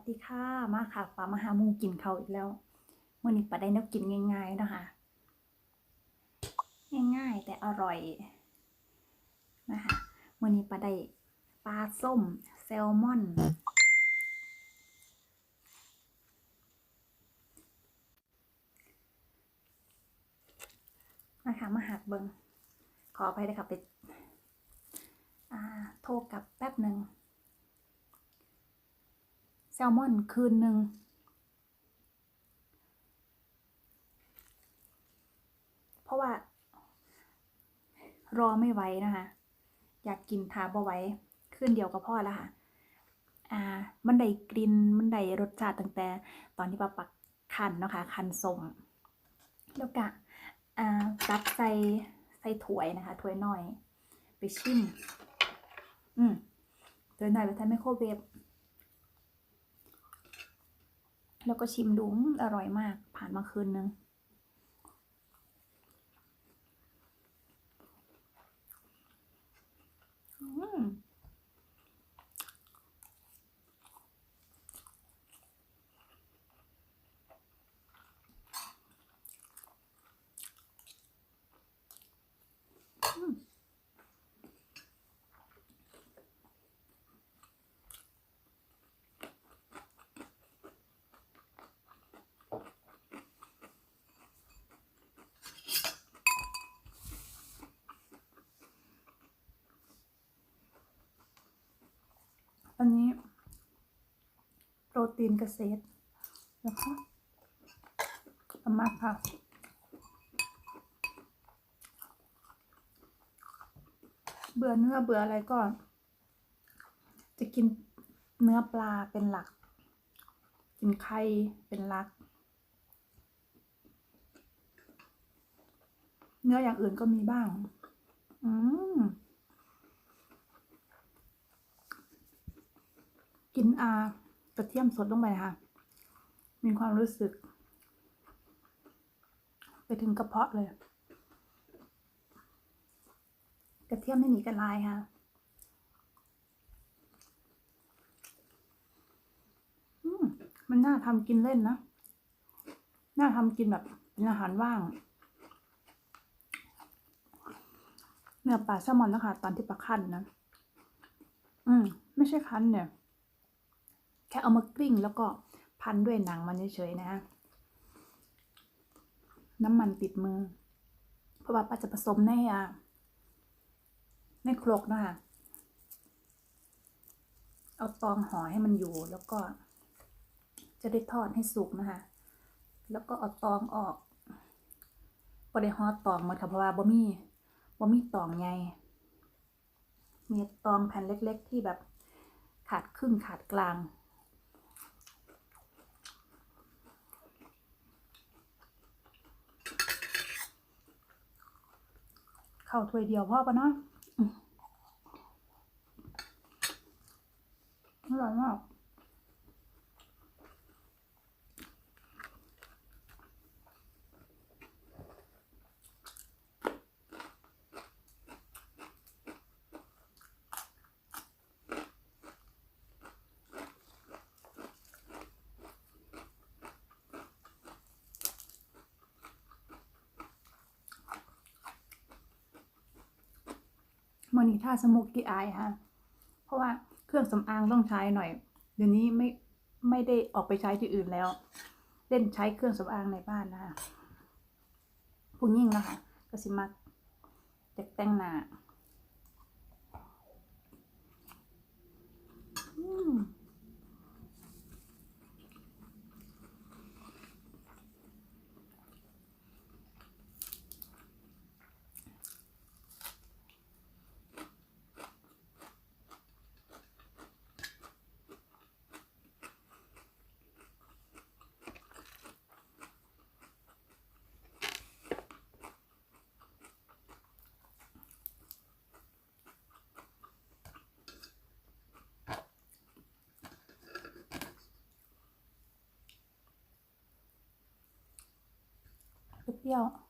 สวัสดีค่ะ มาค่ะฟ้ามาหาหมูกินเขาอีกแล้วมื่อนี้ปลาได้นวกินง่าย ๆ นะคะ ง่ายๆ แต่อร่อยนะคะมื่อนี้ปลาได้ปลาส้มแซลมอน นะคะมาหักเบิงขออภัยเลยค่ะไปโทรกลับแป๊บหนึ่ง ซลมอนคืนหนึ่งเพราะว่า รอไม่ไหวนะคะ อยากกินทาบ่ไหว้คืนเดียวก็พอแล้วค่ะ อ่า มันได้กลิ่นมันได้รสชาติตั้งแต่ ตอนที่ปาปักคันนะคะ คันสมแล้วก็อ่าตักใส่ใส่ถ้วยนะคะถ้วยน้อย ไปชิมอืมถ้วยน้อยไปใช้ไมโครเวฟ แล้วก็ชิมดูอืมอร่อยมาก ผ่านมาคืนนึง อืม อันนี้ โปรตีนเกษตรนะคะประมาณค่ะเบื่อเนื้อเบื่ออะไรก็ จะกินเนื้อปลาเป็นหลัก กินไข่เป็นหลัก เนื้ออย่างอื่นก็มีบ้าง อืม กินอากระเทียมสดลงไปนะคะ มีความรู้สึก ไปถึงกระเพาะเลย กระเทียมไม่หนีกันลายค่ะมันน่าทำกินเล่นนะ น่าทำกินแบบเป็นอาหารว่าง เนื้อปลาแซลมอนนะคะตอนที่ปลาคั้นนะ อืม ไม่ใช่คั้นเนี่ย แค่เอามากลิ้งแล้วก็พันด้วยหนังมันเฉยๆนะฮะน้ำมันติดมือ เพราะว่าป้าจะผสมในอะในโครกนะคะเอาตองห่อให้มันอยู่แล้วก็ จะได้ทอดให้สุกนะคะ แล้วก็เอาตองออกก็ได้ห่อตองหมาค่ะเพราะว่าบ่มีบ่มีตองไงมีตองแผ่นเล็ก ๆ ที่แบบขาดครึ่งขาดกลาง ข้าวถ้วยเดียวพ่อปะเนาะอร่อยมาก วันนี้ถ้าสมุกกี้อายฮะเพราะว่าเครื่องสำอางต้องใช้หน่อย เดี๋ยวนี้ไม่ไม่ได้ออกไปใช้ที่อื่นแล้ว เล่นใช้เครื่องสำอางในบ้านนะคะผู้ยิ่งนะคะก็สิมักจากแต่งหน้า อืม เ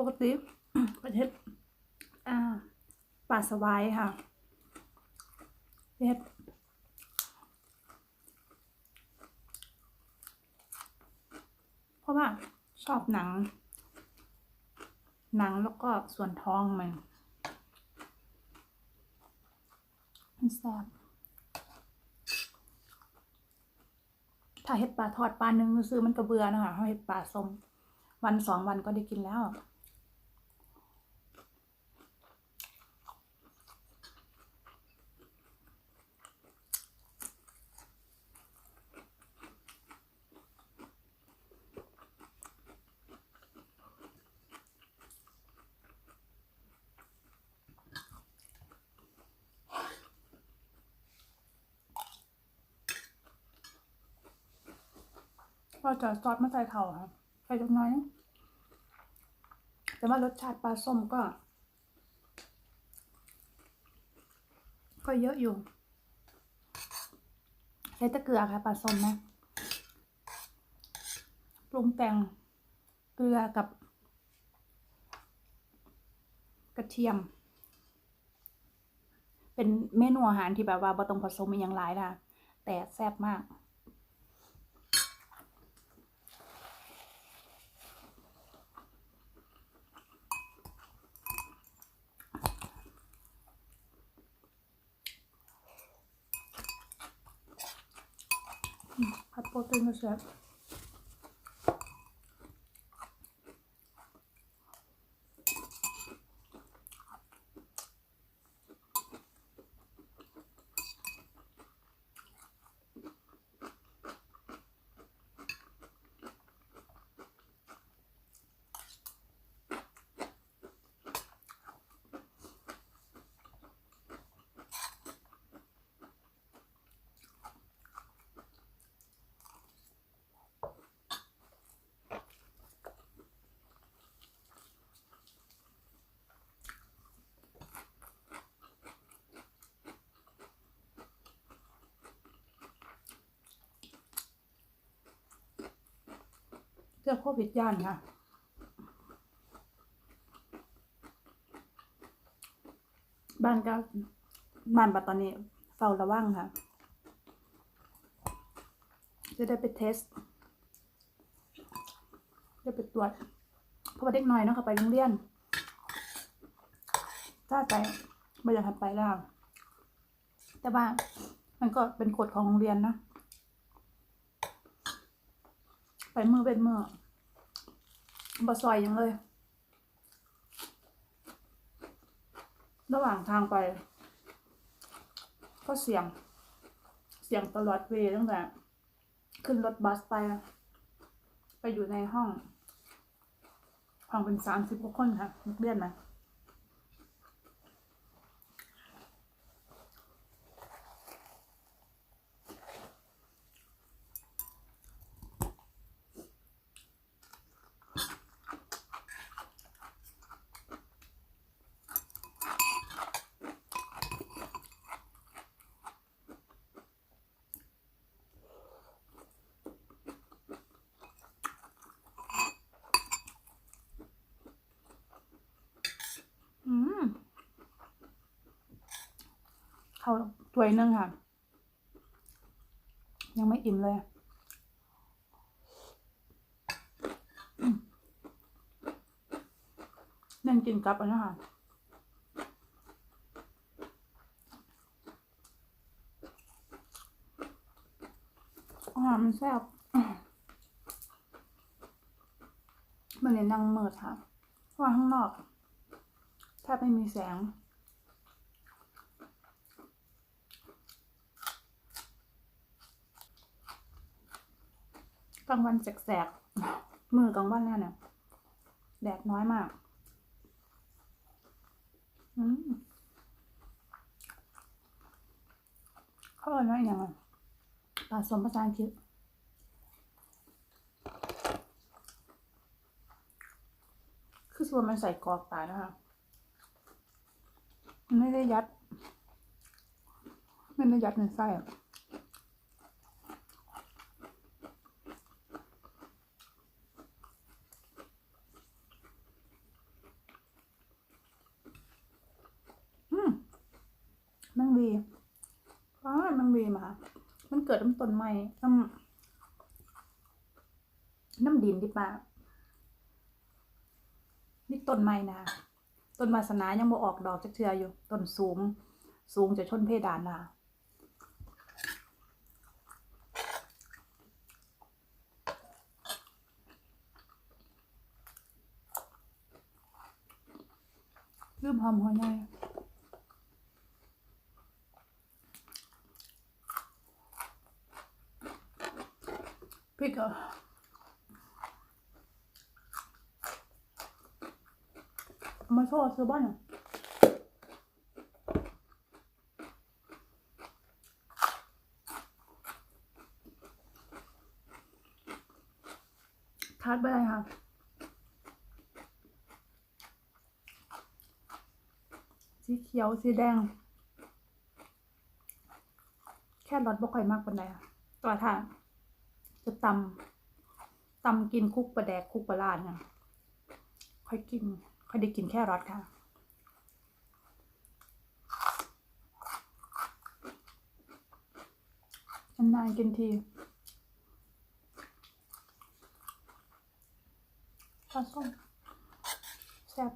ปกติประเทศอ่าป่าสวายค่ะเทศเพราะว่าชอบหนัง หนังแล้วก็ส่วนท้องมันมันแซ่บถ้าเห็ดปลาทอดปลาหนึ่งซื้อมันก็เบื่อนะคะถ้าเห็ดปลาสมวันสองวันก็ได้กินแล้ว ก็จะซอสมาใส่เข่าค่ะใส่จักหน้อยแต่ว่ารสชาติปลาส้มก็ ก็เยอะอยู่ ใช้ตะเกียบค่ะปลาส้มนะปรุงแต่งเกลือกับ กระเทียม เป็นเมนูอาหารที่แบบว่าบ่ต้องผสมอย่างหลายนะแต่แซ่บมาก ผัดโป รตีนก็แซ่บเสื้อโควิดย่านค่ะบ้านก็บ้านปัตตอนนี้เฝ้าระวังค่ะ จะได้ไปเทสจะไปตรวจเพราะว่าเด็กน้อยเนาะเขาไปโรงเรียนถ้าไปไม่อยากให้ไปแล้ว แต่ว่ามันก็เป็นกฎของโรงเรียนนะ ไปมือเป็นมือบอซอยยังเลย ระหว่างทางไป ก็เสียง เสียงตลอดเวย์ตั้งแต่ ขึ้นรถบัสไป ไปอยู่ในห้อง ห้องเป็นสามสิบกว่าคนค่ะนักเรียนนะ อืม เขาถ้วยนึงค่ะ ยังไม่อิ่มเลยอืมเน่นกินกับอันนี้ค่ะอาหารมันแซ่บมันเลยนั่งมืดค่ะเพราะข้างนอก ถ้าไม่มีแสง กลางวันแสกๆมือกลางวันนี่ยเนี่ยแดดน้อยมาก อืมเขาเรียกว่าอย่างไรปลาสมภาษาอังกฤษคือส่วนมันใส่กรอกตายนะคะมันไม่ได้ยัดไม่ได้ยัดในไส้อะ มันเวมา มันเกิดน้ำต้นไม้น้ำน้ำดินที่ป่านี่ต้นไม้นะต้นวาสนายังบ่ออกดอกจักเทืออยู่ ต้นสูง สูงจะชนเพดานนะคะลืมหอมหัวใหญ่ พริกเหรอมาโชว์ซื้อบ้านอะทาดไปเลยค่ะสีเขียวสีแดง แค่รสบ่ค่อยมากปานใดอะตัวาถ้า จะตำตำกินคุกปลาแดกคุกปลาลาดเนี่ยค่อยกิน ค่อยได้กินแค่รสค่ะนานกินทีปลาส้มแซ่บ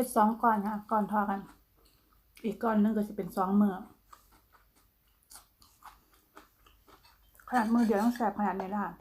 ฮ็ดสองก่อนค่ะก่อนทอกัน อีกก้อนนึงก็จะเป็นสองมือขนาดมือเดียวต้องแสบขนาดนี้ละค่ะ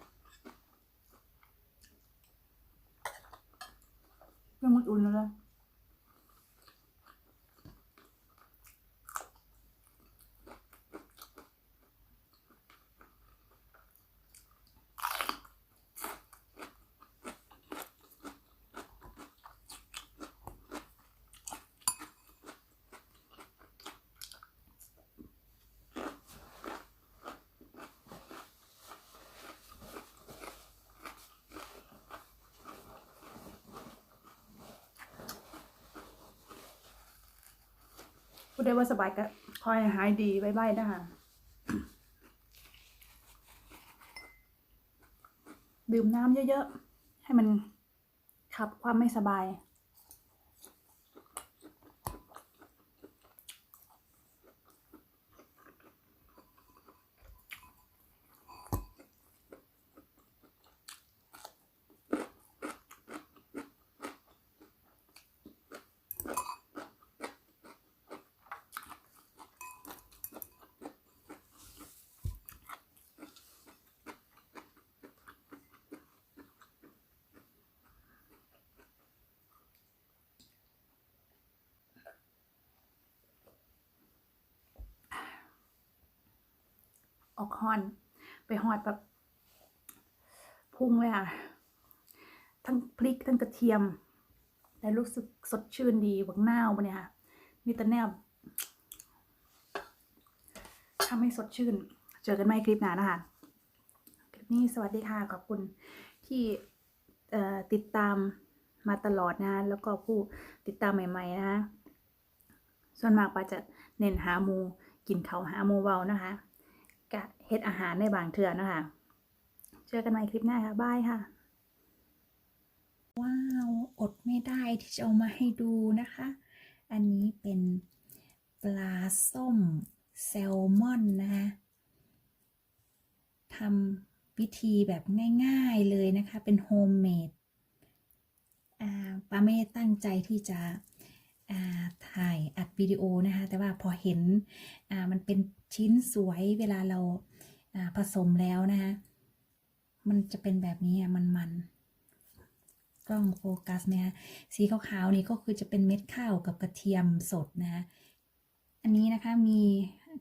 พูดได้ว่าสบายก็คอยหายดีไว้ๆนะคะดื่มน้ำเยอะๆ ให้มันขับความไม่สบาย ออกฮอน ไปฮอดแบบพุ่งเลยค่ะ ทั้งพริกทั้งกระเทียม แต่รู้สึกสดชื่นดีบักหน้าวปะเนี่ยค่ะ มีแต่แนบทำให้สดชื่น เจอกันใหม่คลิปหน้านะคะ คลิปนี้สวัสดีค่ะ ขอบคุณที่ติดตามมาตลอดนะ แล้วก็ผู้ติดตามใหม่ ๆ นะคะส่วนมากปาจะเน้นหาหมูกินเขาหาหมูเบานะคะ เฮ็ดอาหารในบางเทื่อนะคะเจอกันใหม่คลิปหน้าค่ะบายค่ะ ว้าว อดไม่ได้ที่จะเอามาให้ดูนะคะ อันนี้เป็นปลาส้มแซลมอนนะคะทำวิธีแบบง่ายๆเลยนะคะ เป็นโฮมเมดป้าไม่ได้ตั้งใจที่จะถ่ายอัดวิดีโอนะคะ แต่ว่าพอเห็นมันเป็นชิ้นสวยเวลาเรา ผสมแล้วนะคะมันจะเป็นแบบนี้มันมันกล้องโฟกัสไหมคะสีขาวๆนี่ก็คือจะเป็นเม็ดข้าวกับกระเทียมสดนะคะอันนี้นะคะมี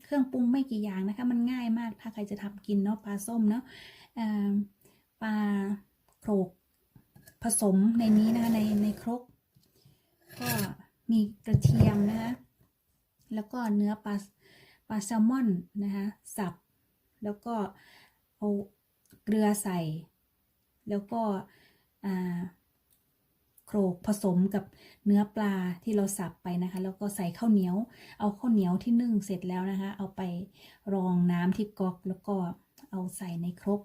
เครื่องปรุงไม่กี่อย่างนะคะ มันง่ายมากถ้าใครจะทำกินเนาะปลาส้มเนาะปลาโขลกผสมในนี้นะคะในในครก ก็มีกระเทียมนะคะแล้วก็เนื้อปลาปลาแซลมอนนะคะสับ แล้วก็เอาเกลือใส่ แล้วก็โขลกผสมกับเนื้อปลาที่เราสับไปนะคะ แล้วก็ใส่ข้าวเหนียว เอาข้าวเหนียวที่นึ่งเสร็จแล้วนะคะ เอาไปรองน้ำที่ก๊อก แล้วก็เอาใส่ในครก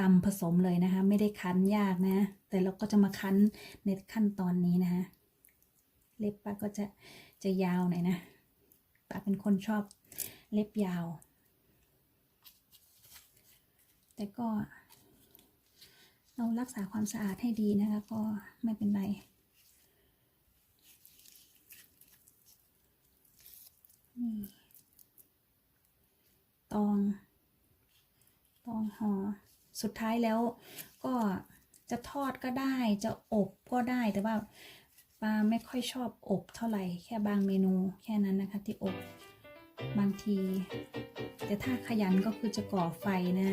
ตำผสมเลยนะคะ ไม่ได้คั้นยากนะ แต่เราก็จะมาคั้นในขั้นตอนนี้นะคะ เล็บป้าก็จะจะยาวหน่อยนะป้าเป็นคนชอบเล็บยาว แต่ก็ เรารักษาความสะอาดให้ดีนะคะ ก็ไม่เป็นไรนี่ตอง ตองหอ สุดท้ายแล้วก็จะทอดก็ได้จะอบก็ได้แต่ว่าปลาไม่ค่อยชอบอบเท่าไหร่ แค่บางเมนูแค่นั้นนะคะที่อบ บางที แต่ถ้าขยันก็คือจะก่อไฟนะ